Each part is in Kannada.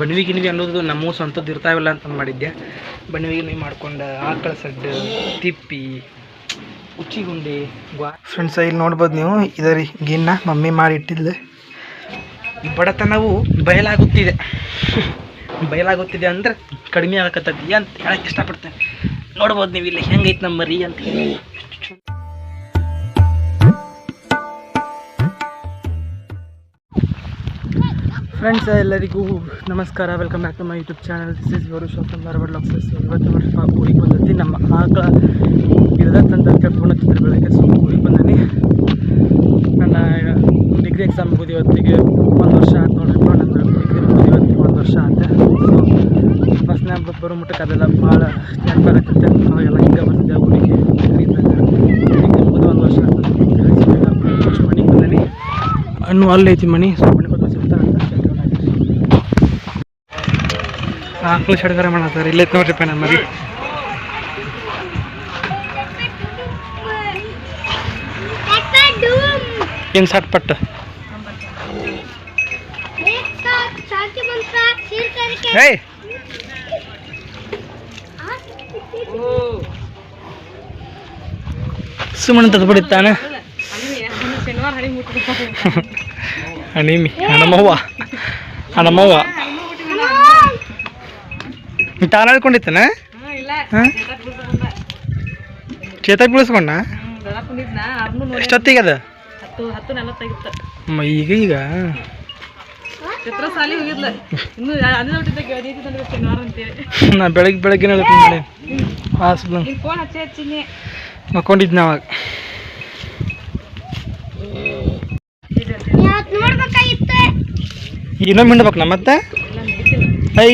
ಬಣವಿ ಗಿಣವಿ ಅನ್ನೋದು ನಮ್ಮ ಸ್ವಂತದ್ದು ಇರ್ತಾವಿಲ್ಲ ಅಂತ ಮಾಡಿದ್ದೆ ಬಣವಿ ಗಿಣವಿ ಮಾಡ್ಕೊಂಡು ಆಕಳ ಸಡ್ಡು ತಿಪ್ಪಿ ಉಚ್ಚಿಗುಂಡಿ ಗ್ವಾ ಫ್ರೆಂಡ್ಸ್ ಇಲ್ಲಿ ನೋಡ್ಬೋದು ನೀವು ಇದರಿ ಗಿನ್ನ ಮಮ್ಮಿ ಮಾಡಿ ಇಟ್ಟಿದ್ಲು ಈ ಬಡತನವು ಬಯಲಾಗುತ್ತಿದೆ. ಬಯಲಾಗುತ್ತಿದೆ ಅಂದ್ರೆ ಕಡಿಮೆ ಆಗಕತ್ತೈತಿ ಅಂತ ಹೇಳಕ್ಕೆ ಇಷ್ಟಪಡ್ತೇನೆ. ನೋಡ್ಬೋದು ನೀವು ಇಲ್ಲಿ ಹೆಂಗೈತೆ ನಮ್ಮ ರೀ ಅಂತ ಹೇಳಿ. ಫ್ರೆಂಡ್ಸ್ ಎಲ್ಲರಿಗೂ ನಮಸ್ಕಾರ. Welcome back to my YouTube channel this is your shop Dharwad ಲಾಕ್ಸಸ್ ಇವತ್ತು ವರ್ಷ ಊರಿಗೆ ಬಂದೈತಿ ನಮ್ಮ ಆಕಳ ಇಳ್ದತ್ತಂತ ಕೇಳ್ಕೊಂಡು ಚಿತ್ರ ಬೆಳಗ್ಗೆ ಸೊ, ಊರಿಗೆ ಬಂದೀನಿ. ನನ್ನ ಡಿಗ್ರಿ ಎಕ್ಸಾಮ್ ಮುಗಿದು ಇವತ್ತಿಗೆ ಒಂದು ವರ್ಷ ಆಯ್ತು ನೋಡಿದ್ರು ನನ್ನ ಡಿಗ್ರಿ ಮುಗಿದು ಇವತ್ತಿಗೆ ಒಂದು ವರ್ಷ ಆಯ್ತು. ಸೊ ಫಸ್ಟ್ನೇ ಬರೋ ಮುಟ್ಟಕ್ಕೆ ಅದೆಲ್ಲ ಭಾಳ ನೆನಪಾಗತ್ತೆ ಅವಾಗೆಲ್ಲ ಹಿಂಗೆ ಬರ್ತಿದ್ದೆ ಊರಿಗೆ. ಡಿಗ್ರಿ ಮುಗಿದು ಒಂದು ವರ್ಷ ಆಯ್ತು. ಮನೆಗೆ ಬಂದೀನಿ. ಹಣ್ಣು ಅಲ್ಲೈತಿ ಮನೆ. ಸೊ ಆಕಳು ಸಡಗರ ಮಾಡತ್ತಾರೆ ಇಲ್ಲೈತೆ ನೋಡ್ರಿಪ್ಪ ನನ್ನ ಮರಿ ಏನು ಸಟ್ ಪಟ್ಟ? ಏಯ್! ಸುಮ್ಮನೆ ತದ್ಬಿಡಿತ್ತಾನೆ ಹಣಿಮಿ ಹಣಮವ್ವ. ಹಣಮವ್ವ. ತಾನು ಹೇಳ್ಕೊಂಡಿತ್ತಾನ ಹಾಂ? ಚೇತಕ್ ಬೀಳಿಸ್ಕೊಂಡ ಎಷ್ಟೊತ್ತಿಗೆ ಅದ? ಈಗ ಈಗ? ನಾ ಬೆಳಗ್ಗೆ ಬೆಳಗ್ಗೆ ಹಚ್ಚಿ ಹಚ್ಚಿನಿ ಮಕ್ಕೊಂಡಿದ್ನ ಅವಾಗ. ನೋಡ್ಬೇಕಾಗಿತ್ತು. ಇನ್ನೊಮ್ಮೆ ಹಿಂಡ್ಬೇಕು ನಾ ಮತ್ತೆ? ಐ.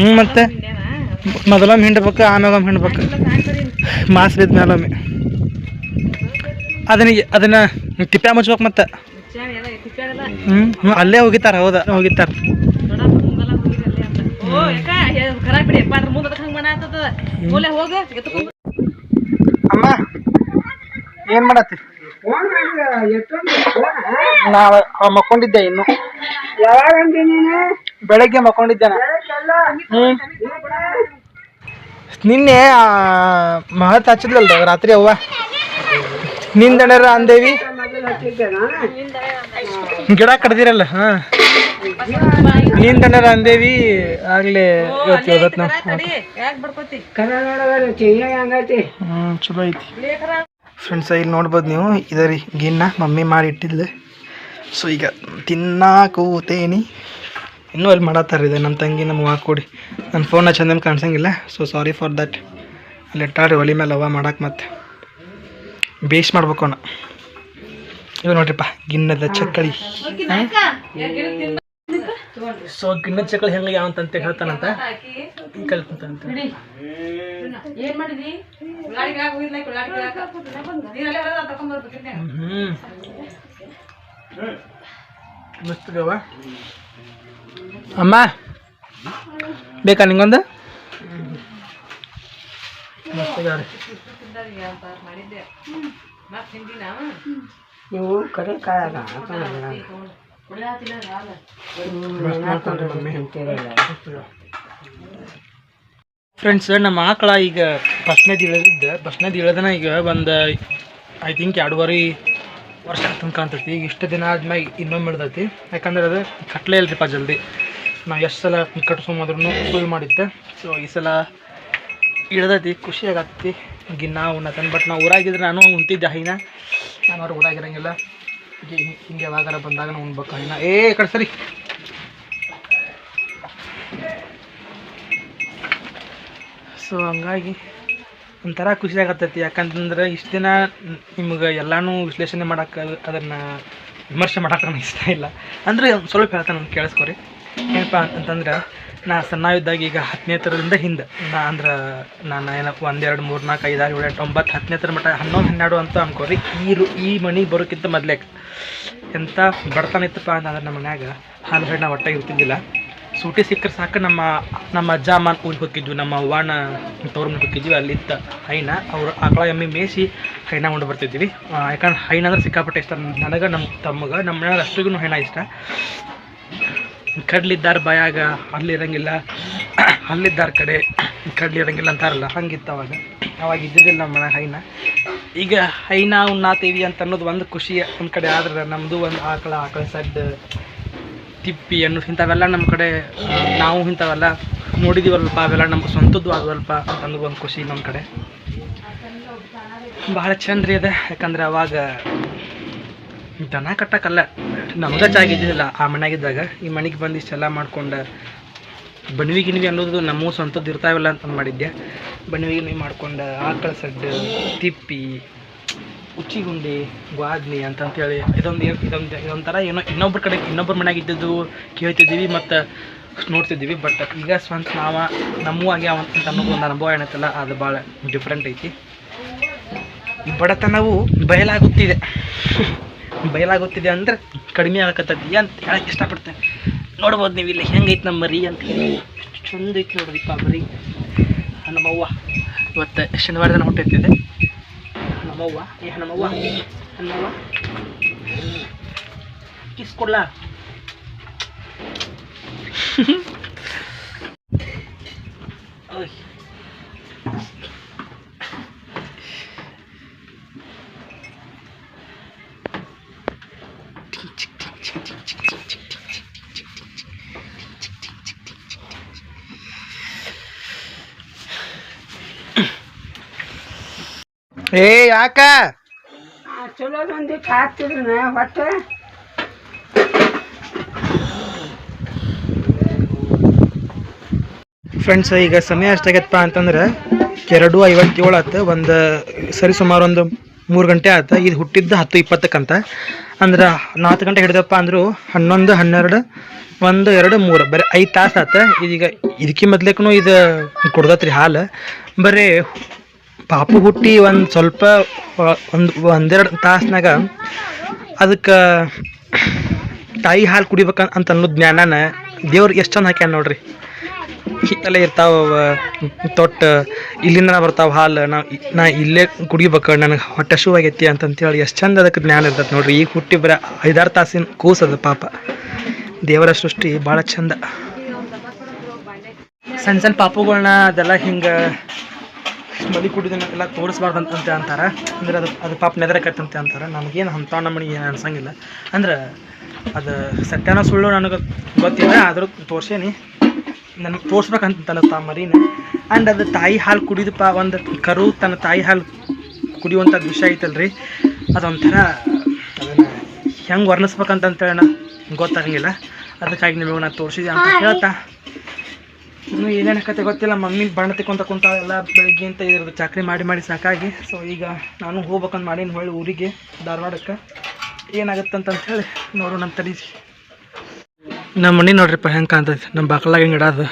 ಹ್ಞೂ ಮತ್ತೆ? ಮೊದಲೊಮ್ಮೆ ಹಿಂಡ್ಬೇಕು ಆಮ್ಯಾಗೊಮ್ಮೆ ಹಿಂಡ್ಬೇಕು. ಮಾಸ್ ಬಿದ್ದ ಮೇಲೆ ಒಮ್ಮೆ ಅದನ್ನ ಅದನ್ನ ತಿಪ್ಪೆ ಮುಚ್ಬೇಕು ಮತ್ತೆ. ಮುಚ್ಚಾಣ ಎಲ್ಲ ತಿಕ್ಕಾಡಲ್ಲ ಹ್ಞೂ ಅಲ್ಲೇ ಹೋಗಿತ್ತಾರ ಹೌದಾ ಹೋಗಿತ್ತಾರ ಅಮ್ಮ ಏನು ಮಾಡತ್ತಿ? ನಾ ಮಕ್ಕೊಂಡಿದ್ದೆ ಇನ್ನು. ಬೆಳಗ್ಗೆ ಮಕ್ಕೊಂಡಿದ್ದೆ ನಾ. ಹ್ಮ್. ನಿನ್ನೆ ಆ, ಮಹತ್ ಹಚ್ಚಿದ್ಲಲ್ ರಾತ್ರಿ ಅವ್ವ. ನಿಂದಣರ ಅಂದೇವಿ. ಗಿಡ ಕಡ್ದಿರಲ್ಲ ಹಾ. ನಿಂದಣರ ಅಂದೇವಿ ಆಗ್ಲೇ ಇವತ್ತು ಇವತ್ತು ನಾವು ಚಲೋ ಐತಿ. ಫ್ರೆಂಡ್ಸ್ ಇಲ್ಲಿ ನೋಡ್ಬೋದು ನೀವು ಇದರಿ ಗಿನ್ನ ಮಮ್ಮಿ ಮಾಡಿ ಇಟ್ಟಿದ್ಲು ಸೊ ಈಗ ತಿನ್ನಾಕೂತೇನಿ ಇನ್ನೂ ಅಲ್ಲಿ ಮಾಡತ್ತಾರ ಇದೆ? ನಮ್ಮ ತಂಗಿ ನಮ್ಮ ಹಾಕಿ ಕೊಡಿ. ನನ್ನ ಫೋನ್ನ ಚಂದ ಕಾಣಿಸಂಗಿಲ್ಲ. ಸೊ ಸಾರಿ ಫಾರ್ ದಟ್ ಅಲ್ಲಿ ಇಟ್ಟಾರಿ ಒಲಿ ಮೇಲೆ ಅವ ಮಾಡಕ್ಕೆ ಮತ್ತೆ. ಬೇಸ್ ಮಾಡ್ಬೇಕು ಅವನ. ಇವ್ ನೋಡ್ರಿಪ್ಪ ಗಿನ್ನದ ಚಕ್ಕಳಿ. ಸೊ ಗಿನ್ನದ ಚಕ್ಕಳಿ ಹೆಂಗೆ ಯಾವ ಅಂತ ಹೇಳ್ತಾನಂತ ಕಲ್ತಂತ ಹ್ಞೂ ಮಸ್ತ್ ಗವ ಅಮ್ಮ ಬೇಕಾ ನಿಂಗೊಂದು? ನೀವು ಕರೆ ಕಾಳಗ ಫ್ರೆಂಡ್ಸ್ ನಮ್ಮ ಆಕಳ ಈಗ ಫಸ್ಟ್ನೇದು ಇಳಿದಿದ್ದೆ ಫಸ್ಟ್ನೇದು ಇಳ್ದನ ಈಗ ಒಂದು ಐ ಥಿಂಕ್ ಎರಡುವರೆ ವರ್ಷ ತುಂಬ ಕಾಣ್ತೈತಿ ಈಗ ಇಷ್ಟು ದಿನ ಆದ್ಮೇಲೆ ಇನ್ನೊಮ್ಮೆ ಇಡ್ತೈತಿ ಯಾಕಂದ್ರೆ ಅದು ಕಟ್ಲೇ ಇಲ್ರಿಪ್ಪ ಜಲ್ದಿ. ನಾವು ಎಷ್ಟು ಸಲ ಕಟ್ಸ್ಕೊಂಬಂದ್ರೂ ಫುಲ್ ಮಾಡಿದ್ದೆ. ಸೊ ಈ ಸಲ ಇಡ್ದೈತಿ ಖುಷಿ ಆಗತ್ತಿ ಗಿನ್ನ ಉಣ್ಣತನ ಬಟ್ ನಾವು ಊರಾಗಿದ್ರೆ ನಾನು ಉಣ್ತಿದ್ದೆ ಹೈನ. ನಾನು ಅವ್ರು ಊರಾಗಿರಂಗಿಲ್ಲ. ಹೀಗೆ ಯಾವಾಗಾರ ಬಂದಾಗ ನಾವು ಉಣ್ಬೇಕು ಹೈನ. ಏ ಕಡೆ ಸರಿ. ಸೊ ಹಂಗಾಗಿ ಒಂಥರ ಖುಷಿ ಯಾಕಂತಂದ್ರೆ ಇಷ್ಟು ದಿನ ನಿಮ್ಗೆ ಎಲ್ಲಾನು ವಿಶ್ಲೇಷಣೆ ಮಾಡಕ್ಕೆ ಅದನ್ನು ವಿಮರ್ಶೆ ಮಾಡಕ್ಕೆ ನನಗೆ ಇಷ್ಟ ಇಲ್ಲ. ಅಂದರೆ ಸ್ವಲ್ಪ ಹೇಳ್ತಾನೆ ನಾನು ಕೇಳಿಸ್ಕೊರಿ. ಏನಪ್ಪ ಅಂತಂದ್ರೆ, ನಾ ಸಣ್ಣ ಇದ್ದಾಗ ಈಗ ಹತ್ತನೇ ಥರದಿಂದ ಹಿಂದೆ. ನಾ ಅಂದ್ರೆ ನಾನು ಏನಪ್ಪ ಒಂದೆರಡು ಮೂರು ನಾಲ್ಕು ಐದು ಆರು ಏಳು ಎಂಟು ಒಂಬತ್ತು ಹತ್ತನೇ ಥರ ಮಟ್ಟ ಹನ್ನೊಂದು ಹನ್ನೆರಡು ಅಂತ ಅನ್ಕೋರಿ. ಈ ರು, ಈ ಮನೆಗೆ ಬರೋಕ್ಕಿಂತ ಮೊದಲೇ. ಎಂಥ ಬಡತನ ಇತ್ತಪ್ಪ ಅಂತಂದ್ರೆ ನಮ್ಮ ಮನ್ಯಾಗ ಹಾಲು ಹಣ್ಣು ಒಟ್ಟ ಇರ್ತಿದ್ದಿಲ್ಲ. ಸೂಟಿ ಸಿಕ್ಕರೆ ಸಾಕು, ನಮ್ಮ ನಮ್ಮ ಅಜ್ಜ ಅಮ್ಮ ಊರಿಗೆ ಹೋಗಿದ್ವಿ, ನಮ್ಮ ಅವ್ವನ ತವ್ರ ಹೋಗಿದ್ವಿ, ಅಲ್ಲಿದ್ದ ಹೈನ. ಅವ್ರು ಆಕಳ ಎಮ್ಮೆ ಮೇಯಿಸಿ ಹೈನ ಉಂಡು ಬರ್ತಿದ್ವಿ. ಯಾಕಂದ್ರೆ ಹೈನ ಅಂದ್ರೆ ಸಿಕ್ಕಾಪಟ್ಟೆ ಇಷ್ಟ. ನನಗೆ, ನಮ್ಮ ತಮ್ಮಗೆ, ನಮ್ಮ ಮನ್ಯಾಗ ಅಷ್ಟಿಗೂ ಹೈನ ಇಷ್ಟ. ಕಡ್ಲಿದ್ದಾರ ಬಾಯಾಗ ಹಲ್ಲಿರಂಗಿಲ್ಲ ಅಲ್ಲಿದ್ದಾರ ಕಡೆ ಕಡ್ಲಿರಂಗಿಲ್ಲ ಅಂತಾರಲ್ಲ, ಹಂಗಿತ್ತು ಅವಾಗ. ಅವಾಗ ಇದ್ದಿದ್ದಿಲ್ಲ ನಮ್ಮ ಮನೆ ಹೈನ. ಈಗ ಹೈನ ಉಣ್ಣಾತೀವಿ ಅಂತ ಅನ್ನೋದು ಒಂದು ಖುಷಿ ಒಂದು ಕಡೆ ಆದ್ರೆ ನಮ್ಮದು ಒಂದು ಆಕಳ ಆಕಳ ಸಡ್ಡು ತಿಪ್ಪಿ ಅನ್ನೋ ಇಂಥವೆಲ್ಲ ನಮ್ಮ ಕಡೆ ನಾವು ಇಂಥವೆಲ್ಲ ನೋಡಿದೀವಲ್ಪ ಅವೆಲ್ಲ ನಮ್ಗೆ ಸ್ವಂತದ್ದು ಆಗುವಲ್ಪ ಅನ್ನೋದು ಒಂದು ಖುಷಿ ನಮ್ಮ ಕಡೆ. ಭಾಳ ಚಂದ ರೀ ಅದ ಯಾಕಂದ್ರೆ ಅವಾಗ ದನ ಕಟ್ಟಕ್ಕಲ್ಲ, ನಮ್ಗೆ ಚಾಗಿದ್ದಿಲ್ಲ ಆ ಮನೆಯಾಗಿದ್ದಾಗ ಈ ಮನೆಗೆ ಬಂದು ಇಷ್ಟೆಲ್ಲ ಮಾಡ್ಕೊಂಡು ಬಣವಿ ಗಿಣವಿ ಅನ್ನೋದು ನಮ್ಮ ಸ್ವಂತದ್ದು ಇರ್ತಾವಿಲ್ಲ ಅಂತ ಮಾಡಿದ್ದೆ. ಬಣವಿ ಗಿಣವಿ ಮಾಡ್ಕೊಂಡು ಆಕಳ ಸಡ್ಡು, ತಿಪ್ಪಿ ಉಚ್ಚಿಗುಂಡಿ, ಗ್ವಾದ್ನಿ ಅಂತಂತೇಳಿ ಇದೊಂದು ಇದೊಂದು ಇದೊಂಥರ ಏನೋ ಇನ್ನೊಬ್ರ ಕಡೆ ಇನ್ನೊಬ್ರ ಮನ್ಯಾಗ ಇದ್ದದ್ದು ಕೇಳ್ತಿದ್ದೀವಿ ಮತ್ತು ನೋಡ್ತಿದ್ದೀವಿ ಬಟ್ ಈಗ ಸ್ವಂತ ನಾವ, ನಮ್ಮೂ ಆಗ್ಯಾವ ಅಂತ ಅನ್ನೋದು ಒಂದು ಅನುಭವ ಏನೈತಲ್ಲ, ಅದು ಭಾಳ ಡಿಫ್ರೆಂಟ್ ಐತಿ. ಬಡತನವು ಬಯಲಾಗುತ್ತಿದೆ. ಬಯಲಾಗುತ್ತಿದೆ ಅಂದ್ರೆ ಕಡಿಮೆ ಆಗಕತ್ತೈತಿ ಅಂತ ಹೇಳಕ್ಕೆ ಇಷ್ಟಪಡ್ತೇನೆ. ನೋಡ್ಬೋದು ನೀವು ಇಲ್ಲಿ ಹೆಂಗೈತೆ ನಮ್ಮ ಮರಿ ಅಂತ ಚಂದ ಐತಿ ನೋಡ್ರಿಪ್ಪ ಮರಿ ನಮ್ಮವ್ವ ಇವತ್ತು ಶನಿವಾರ ದಿನ ಹುಟ್ಟೈತಿದೆ ನಮ್ಮವ್ವ ಏ ನಮ್ಮವ್ವ ನಮ್ಮವ್ವ ಕಿಸ್ ಕೊಡ್ಲಾ ಓಯ್ ಏ ಯಾಕ? ಹಾಕ್ತಿದ್ರು ಫ್ರೆಂಡ್ಸ್ ಈಗ ಸಮಯ ಎಷ್ಟಾಗೈತಪ್ಪ ಅಂತಂದ್ರೆ ಎರಡು ಐವತ್ತೇಳು ಆತು. ಒಂದು ಸರಿ ಸುಮಾರು ಒಂದು ಮೂರು ಗಂಟೆ ಆಯ್ತು ಇದು ಹುಟ್ಟಿದ್ದು ಹತ್ತು ಇಪ್ಪತ್ತಕ್ಕಂತ. ಅಂದ್ರೆ ನಾಲ್ಕು ಗಂಟೆ ಹಿಡಿದಪ್ಪ ಅಂದರು ಹನ್ನೊಂದು ಹನ್ನೆರಡು ಒಂದು ಎರಡು ಮೂರು. ಬರೀ ಐದು ತಾಸು ಆತ. ಇದೀಗ ಇದಕ್ಕೆ ಮೊದ್ಲೇಕೂ ಇದು ಕೊಡ್ದತ್ರಿ ಹಾಲು. ಬರೀ ಪಾಪು ಹುಟ್ಟಿ ಒಂದು ಸ್ವಲ್ಪ, ಒಂದು, ಒಂದೆರಡು ತಾಸ್ನಾಗ ಅದಕ್ಕೆ ತಾಯಿ ಹಾಲು ಕುಡಿಬೇಕ ಅಂತ ಅನ್ನೋ ಜ್ಞಾನನ ದೇವ್ರು ಎಷ್ಟು ಚಂದ ಹಾಕ್ಯಾನ ನೋಡ್ರಿ. ಹಿತ್ತಲೆ ಇರ್ತಾವ ತೊಟ್ಟು ಇಲ್ಲಿಂದ ಬರ್ತಾವ ಹಾಲು, ನಾ ನಾ ಇಲ್ಲೇ ಕುಡಿಬೇಕು, ನನಗೆ ಹೊಟ್ಟೆ ಶೂ ಆಗೈತಿ ಅಂತಂತೇಳಿ ಎಷ್ಟು ಚಂದ ಅದಕ್ಕೆ ಜ್ಞಾನ ಇರ್ತೈತೆ ನೋಡ್ರಿ. ಈಗ ಹುಟ್ಟಿ ಬರ ಐದಾರು ತಾಸಿನ ಕೂಸದ ಪಾಪ. ದೇವರ ಸೃಷ್ಟಿ ಭಾಳ ಚಂದ. ಸಣ್ಣ ಸಣ್ಣ ಪಾಪುಗಳನ್ನ ಅದೆಲ್ಲ ಹಿಂಗೆ ಮಲಿ ಕುಡಿದನ್ನ ಎಲ್ಲ ತೋರಿಸ್ಬಾರ್ದಂತಂತೆ ಅಂತ ಅಂತಾರೆ. ಅಂದ್ರೆ ಅದು ಅದು ಪಾಪ ನೆದರಕತ್ತಂತೆ ಅಂತಾರೆ. ನಮಗೇನು ಅಂಥ ನಮ್ಮನಿಗೆ ಏನು ಅನ್ಸಂಗಿಲ್ಲ. ಅಂದ್ರೆ ಅದು ಸತ್ಯನ ಸುಳ್ಳು ನನಗೆ ಗೊತ್ತಿಲ್ಲ ಆದರೂ ತೋರ್ಸೇನಿ. ನನಗೆ ತೋರ್ಸ್ಬೇಕಂತ ಅನ್ನಿಸ್ತಾ ಮರಿನ. ಆ್ಯಂಡ್ ಅದು ತಾಯಿ ಹಾಲು ಕುಡಿದಪ್ಪ ಒಂದು ಕರು ತನ್ನ ತಾಯಿ ಹಾಲು ಕುಡಿಯುವಂಥ ವಿಷಯ ಐತಲ್ರಿ. ಅದೊಂಥರ ಅದನ್ನು ಹೆಂಗೆ ವರ್ಣಿಸ್ಬೇಕಂತಂತೇಳಿ ಗೊತ್ತಾಗಂಗಿಲ್ಲ. ಅದಕ್ಕಾಗಿ ನಿಮಗೆ ನಾನು ತೋರಿಸಿದೆ ಅಂತ ಹೇಳ್ತಾ. ಇನ್ನು ಏನೇನು ಕತೆ ಗೊತ್ತಿಲ್ಲ, ಮಮ್ಮಿ ಬಣ್ಣ ತಿಕ್ಕೊಂತ ಕುಂತ ಎಲ್ಲ ಬೆಳಿಗ್ಗೆ ಅಂತ ಇದ್ರದ್ದು ಚಾಕ್ರಿ ಮಾಡಿ ಮಾಡಿ ಸಾಕಾಗಿ. ಸೊ ಈಗ ನಾನು ಹೋಗ್ಬೇಕಂತ ಮಾಡೀನಿ ಹೊಳ್ಳಿ ಊರಿಗೆ, ಧಾರವಾಡಕ್ಕೆ. ಅಂತ ಹೇಳಿ ನೋಡೋಣ ನಮ್ಮ ನಮ್ಮ ಮನೆ ನೋಡ್ರಿಪ್ಪ, ಹೆಂಗೆ ಕಾಣ್ತೈತೆ? ನಮ್ಮ ಬಾಕಲಾಗ ಗಿಡ ಅದು?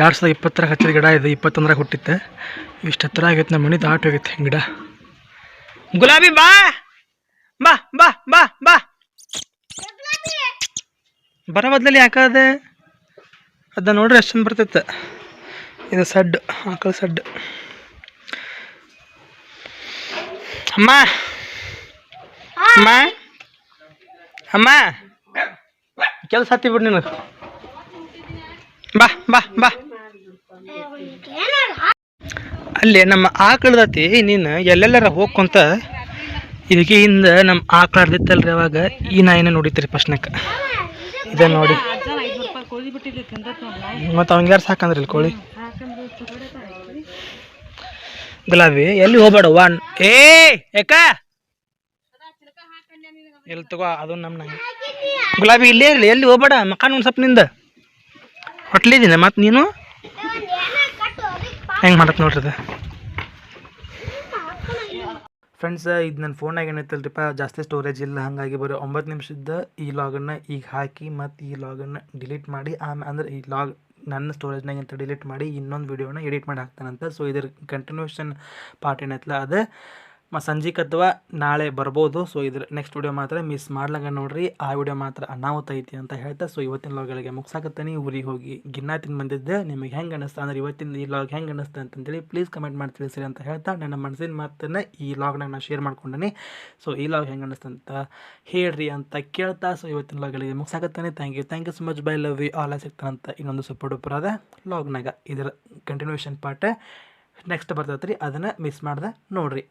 ಎರಡು ಸಾವಿರದ ಇಪ್ಪತ್ತರಾಗ ಹಚ್ಚಿದ ಗಿಡ ಇದು, ಇಪ್ಪತ್ತೊಂದರಾಗ ಹುಟ್ಟಿತ್ತೆ. ಇಷ್ಟು ಹತ್ರ ಆಗೈತೆ ನಮ್ಮ ಮನೆ, ದಾಟ್ ಹೋಗೈತೆ ಗಿಡ. ಗುಲಾಬಿ, ಬಾ! ಬಾ ಬಾ ಬಾ ಬಾ! ಬರೋ ಬದ್ಲಲ್ಲಿ ಯಾಕದೆ ಅದ ನೋಡ್ರಿ ಅಷ್ಟೊಂದು ಬರ್ತೈತೆ. ಇದು ಸಡ್, ಆಕಳ ಸಡ್. ಅಮ್ಮ. ಅಮ್ಮ. ಅಮ್ಮ. ಕೆಲಸ ಹತ್ತಿ ಬಿಡು ನೀನು ಬಾ ಬಾ ಬಾ. ಅಲ್ಲಿ ನಮ್ಮ ಆಕಳದತಿ ನೀನು ಎಲ್ಲೆಲ್ಲರ ಹೋಗ್ಕೊಂತ ಇದಕ್ಕೆ ಹಿಂದೆ ನಮ್ಮ ಆಕಳ ಅವಾಗ ಈ ನಾಯಿನ ನೋಡಿತ್ರಿ ಫಸ್ಟ್ನಾಗ ಇದ ನೋಡಿ. ಮತ್ತು ಅವಂಗೆ ಯಾರು ಸಾಕಂದ್ರಿ ಇಲ್ಲಿ ಕೋಳಿ. ಗುಲಾಬಿ ಎಲ್ಲಿ ಹೋಗ್ಬೇಡ ವಾನ್ ಏ ಯಾಕ ಎಲ್ಲಿ ತಗೋ ಅದು ನಮ್ಮ ನಂಗೆ. ಗುಲಾಬಿ ಇಲ್ಲೇ ಇರಲಿ ಎಲ್ಲಿ ಹೋಗ್ಬೇಡ ಮಕಾನ್ ಒಂದು ಸ್ವಲ್ಪ ನಿಂದ. ಹೊಟ್ಲಿದ್ದೀನಿ ಮತ್ತು ನೀನು? ಹೆಂಗೆ ಮಾಡತ್ ನೋಡ್ರಿ ಅದು? ಫ್ರೆಂಡ್ಸ್ ಇದು ನನ್ನ ಫೋನಾಗ ಏನೈತಲ್ರಿಪ್ಪ ಜಾಸ್ತಿ ಸ್ಟೋರೇಜ್ ಇಲ್ಲ, ಹಾಗಾಗಿ ಬರೀ ಒಂಬತ್ತು ನಿಮಿಷದ ಈ ಲಾಗನ್ನು ಈಗ ಹಾಕಿ ಮತ್ತು ಈ ಲಾಗನ್ನು ಡಿಲೀಟ್ ಮಾಡಿ ಆಮೇಲೆ ಅಂದರೆ ಈ ಲಾಗ್ ನನ್ನ ಸ್ಟೋರೇಜ್ನಾಗಿಂತ ಡಿಲೀಟ್ ಮಾಡಿ ಇನ್ನೊಂದು ವೀಡಿಯೋನ ಎಡಿಟ್ ಮಾಡಿ ಹಾಕ್ತಾನಂತ. ಸೊ ಇದ್ರ ಕಂಟಿನ್ಯೂಷನ್ ಪಾರ್ಟ್ ಏನೈತಲ್ಲ ಅದು ಮ ಸಂಜೆಗೆ ಅಥವಾ ನಾಳೆ ಬರ್ಬೋದು. ಸೊ ಇದ್ರ ನೆಕ್ಸ್ಟ್ ವಿಡಿಯೋ ಮಾತ್ರ ಮಿಸ್ ಮಾಡ್ಲಂಗ ನೋಡ್ರಿ. ಆ ವಿಡಿಯೋ ಮಾತ್ರ ಅನಾಹುತ ಐತಿ ಅಂತ ಹೇಳ್ತಾ ಸೊ ಇವತ್ತಿನ ಲಾಗ್ಗಳಿಗೆ ಮುಗ್ಸಾಕತ್ತೀನಿ ಊರಿಗೆ ಹೋಗಿ ಗಿನ್ನಾ ತಿಂದು ಬಂದಿದ್ದೆ, ನಿಮಗೆ ಹೆಂಗೆ ಅನ್ನಿಸ್ತಾ ಅಂದ್ರೆ ಇವತ್ತಿನ ಈ ಲಾಗ್ ಹೆಂಗೆ ಅನ್ನಿಸ್ತಾ ಅಂತಂದೇಳಿ ಪ್ಲೀಸ್ ಕಮೆಂಟ್ ಮಾಡಿ ತಿಳಿಸಿರಿ ಅಂತ ಹೇಳ್ತಾ, ನನ್ನ ಮನಸ್ಸಿನ ಮಾತನ್ನು ಈ ಲಾಗ್ನಾಗ ನಾನು ಶೇರ್ ಮಾಡ್ಕೊಂಡೀನಿ. ಸೊ ಈ ಲಾಗ್ ಹೆಂಗೆ ಅನ್ನಿಸ್ತಾ ಅಂತ ಹೇಳ್ರಿ ಅಂತ ಕೇಳ್ತಾ ಸೊ ಇವತ್ತಿನ ಲಾಗ್ಗಳಿಗೆ ಮುಗ್ಸಾಕತ್ತೀನಿ thank you thank you so much bye love you all ಅಂತ ಇನ್ನೊಂದು ಸೂಪರ್ ಅದ ಲಾಗ್ನಾಗ ಇದರ ಕಂಟಿನ್ಯೂಷನ್ ಪಾರ್ಟ್ ನೆಕ್ಸ್ಟ್ ಬರ್ತೈತೆ ರೀ ಅದನ್ನು ಮಿಸ್ ಮಾಡ್ದೆ ನೋಡಿರಿ.